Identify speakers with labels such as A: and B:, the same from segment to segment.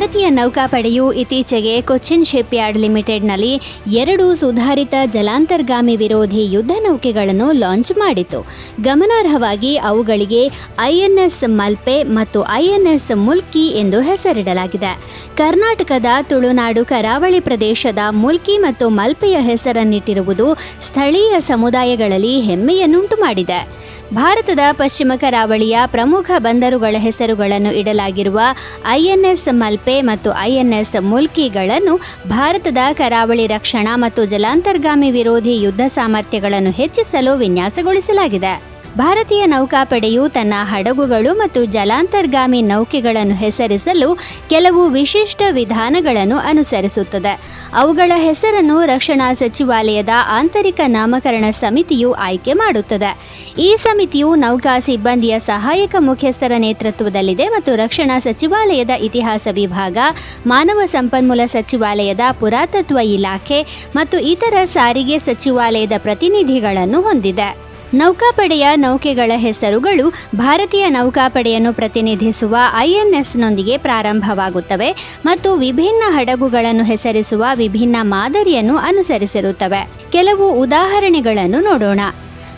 A: ಭಾರತೀಯ ನೌಕಾಪಡೆಯು ಇತ್ತೀಚೆಗೆ ಕೊಚ್ಚಿನ್ ಶಿಪ್ಯಾರ್ಡ್ ಲಿಮಿಟೆಡ್ನಲ್ಲಿ ಎರಡು ಸುಧಾರಿತ ಜಲಾಂತರ್ಗಾಮಿ ವಿರೋಧಿ ಯುದ್ಧ ನೌಕೆಗಳನ್ನು ಲಾಂಚ್ ಮಾಡಿತು. ಗಮನಾರ್ಹವಾಗಿ ಅವುಗಳಿಗೆ ಐಎನ್ಎಸ್ ಮಲ್ಪೆ ಮತ್ತು ಐಎನ್ಎಸ್ ಮುಲ್ಕಿ ಎಂದು ಹೆಸರಿಡಲಾಗಿದೆ. ಕರ್ನಾಟಕದ ತುಳುನಾಡು ಕರಾವಳಿ ಪ್ರದೇಶದ ಮುಲ್ಕಿ ಮತ್ತು ಮಲ್ಪೆಯ ಹೆಸರನ್ನಿಟ್ಟಿರುವುದು ಸ್ಥಳೀಯ ಸಮುದಾಯಗಳಲ್ಲಿ ಹೆಮ್ಮೆಯನ್ನುಂಟು ಮಾಡಿದೆ ಭಾರತದ ಪಶ್ಚಿಮ ಕರಾವಳಿಯ ಪ್ರಮುಖ ಬಂದರುಗಳ ಹೆಸರುಗಳನ್ನು ಇಡಲಾಗಿರುವ ಐಎನ್ಎಸ್ ಮಲ್ಪೆ ಮತ್ತು ಐಎನ್ಎಸ್ ಮುಲ್ಕಿಗಳನ್ನು ಭಾರತದ ಕರಾವಳಿ ರಕ್ಷಣಾ ಮತ್ತು ಜಲಾಂತರ್ಗಾಮಿ ವಿರೋಧಿ ಯುದ್ಧ ಸಾಮರ್ಥ್ಯಗಳನ್ನು ಹೆಚ್ಚಿಸಲು ವಿನ್ಯಾಸಗೊಳಿಸಲಾಗಿದೆ. ಭಾರತೀಯ ನೌಕಾಪಡೆಯು ತನ್ನ ಹಡಗುಗಳು ಮತ್ತು ಜಲಾಂತರ್ಗಾಮಿ ನೌಕೆಗಳನ್ನು ಹೆಸರಿಸಲು ಕೆಲವು ವಿಶಿಷ್ಟ ವಿಧಾನಗಳನ್ನು ಅನುಸರಿಸುತ್ತದೆ. ಅವುಗಳ ಹೆಸರನ್ನು ರಕ್ಷಣಾ ಸಚಿವಾಲಯದ ಆಂತರಿಕ ನಾಮಕರಣ ಸಮಿತಿಯು ಆಯ್ಕೆ ಮಾಡುತ್ತದೆ. ಈ ಸಮಿತಿಯು ನೌಕಾ ಸಿಬ್ಬಂದಿಯ ಸಹಾಯಕ ಮುಖ್ಯಸ್ಥರ ನೇತೃತ್ವದಲ್ಲಿದೆ ಮತ್ತು ರಕ್ಷಣಾ ಸಚಿವಾಲಯದ ಇತಿಹಾಸ ವಿಭಾಗ, ಮಾನವ ಸಂಪನ್ಮೂಲ ಸಚಿವಾಲಯದ ಪುರಾತತ್ವ ಇಲಾಖೆ ಮತ್ತು ಇತರ ಸಾರಿಗೆ ಸಚಿವಾಲಯದ ಪ್ರತಿನಿಧಿಗಳನ್ನು ಹೊಂದಿದೆ. ನೌಕಾಪಡೆಯ ನೌಕೆಗಳ ಹೆಸರುಗಳು ಭಾರತೀಯ ನೌಕಾಪಡೆಯನ್ನು ಪ್ರತಿನಿಧಿಸುವ ಐಎನ್ಎಸ್ನೊಂದಿಗೆ ಪ್ರಾರಂಭವಾಗುತ್ತವೆ ಮತ್ತು ವಿಭಿನ್ನ ಹಡಗುಗಳನ್ನು ಹೆಸರಿಸುವ ವಿಭಿನ್ನ ಮಾದರಿಯನ್ನು ಅನುಸರಿಸಿರುತ್ತವೆ. ಕೆಲವು ಉದಾಹರಣೆಗಳನ್ನು ನೋಡೋಣ.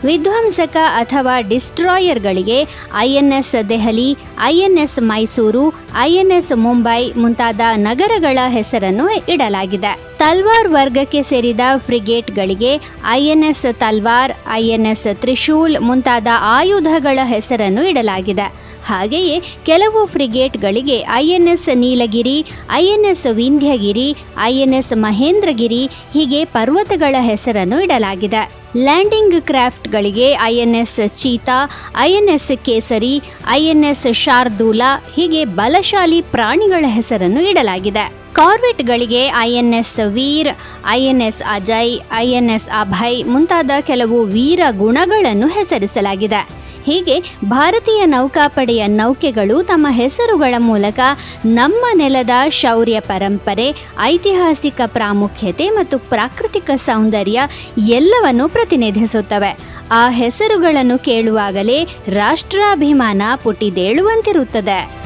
A: ವಿಧ್ವಂಸಕ ಅಥವಾ ಡಿಸ್ಟ್ರಾಯರ್ಗಳಿಗೆ INS Delhi, INS Mysuru, INS Mumbai ಮುಂತಾದ ನಗರಗಳ ಹೆಸರನ್ನು ಇಡಲಾಗಿದೆ. ತಲ್ವಾರ್ ವರ್ಗಕ್ಕೆ ಸೇರಿದ ಫ್ರಿಗೇಟ್ಗಳಿಗೆ ಐಎನ್ಎಸ್ ತಲ್ವಾರ್, ಐಎನ್ಎಸ್ ತ್ರಿಶೂಲ್ ಮುಂತಾದ ಆಯುಧಗಳ ಹೆಸರನ್ನು ಇಡಲಾಗಿದೆ. ಹಾಗೆಯೇ ಕೆಲವು ಫ್ರಿಗೇಟ್ಗಳಿಗೆ INS Nilgiri, INS Vindhyagiri, INS Mahendragiri ಹೀಗೆ ಪರ್ವತಗಳ ಹೆಸರನ್ನು ಇಡಲಾಗಿದೆ. Landing ಕ್ರಾಫ್ಟ್ಗಳಿಗೆ INS Cheetah, INS Kesari, INS Shardul ಹೀಗೆ ಬಲಶಾಲಿ ಪ್ರಾಣಿಗಳ ಹೆಸರನ್ನು ಇಡಲಾಗಿದೆ. ಕಾರ್ವೆಟ್ಗಳಿಗೆ INS Veer INS Ajay INS Abhay ಮುಂತಾದ ಕೆಲವು ವೀರ ಗುಣಗಳನ್ನು ಹೆಸರಿಸಲಾಗಿದೆ. ಹೀಗೆ ಭಾರತೀಯ ನೌಕಾಪಡೆಯ ನೌಕೆಗಳು ತಮ್ಮ ಹೆಸರುಗಳ ಮೂಲಕ ನಮ್ಮ ನೆಲದ ಶೌರ್ಯ ಪರಂಪರೆ, ಐತಿಹಾಸಿಕ ಪ್ರಾಮುಖ್ಯತೆ ಮತ್ತು ಪ್ರಾಕೃತಿಕ ಸೌಂದರ್ಯ ಎಲ್ಲವನ್ನು ಪ್ರತಿನಿಧಿಸುತ್ತವೆ. ಆ ಹೆಸರುಗಳನ್ನು ಕೇಳುವಾಗಲೇ ರಾಷ್ಟ್ರಾಭಿಮಾನ ಪುಟಿದೇಳುವಂತಿರುತ್ತದೆ.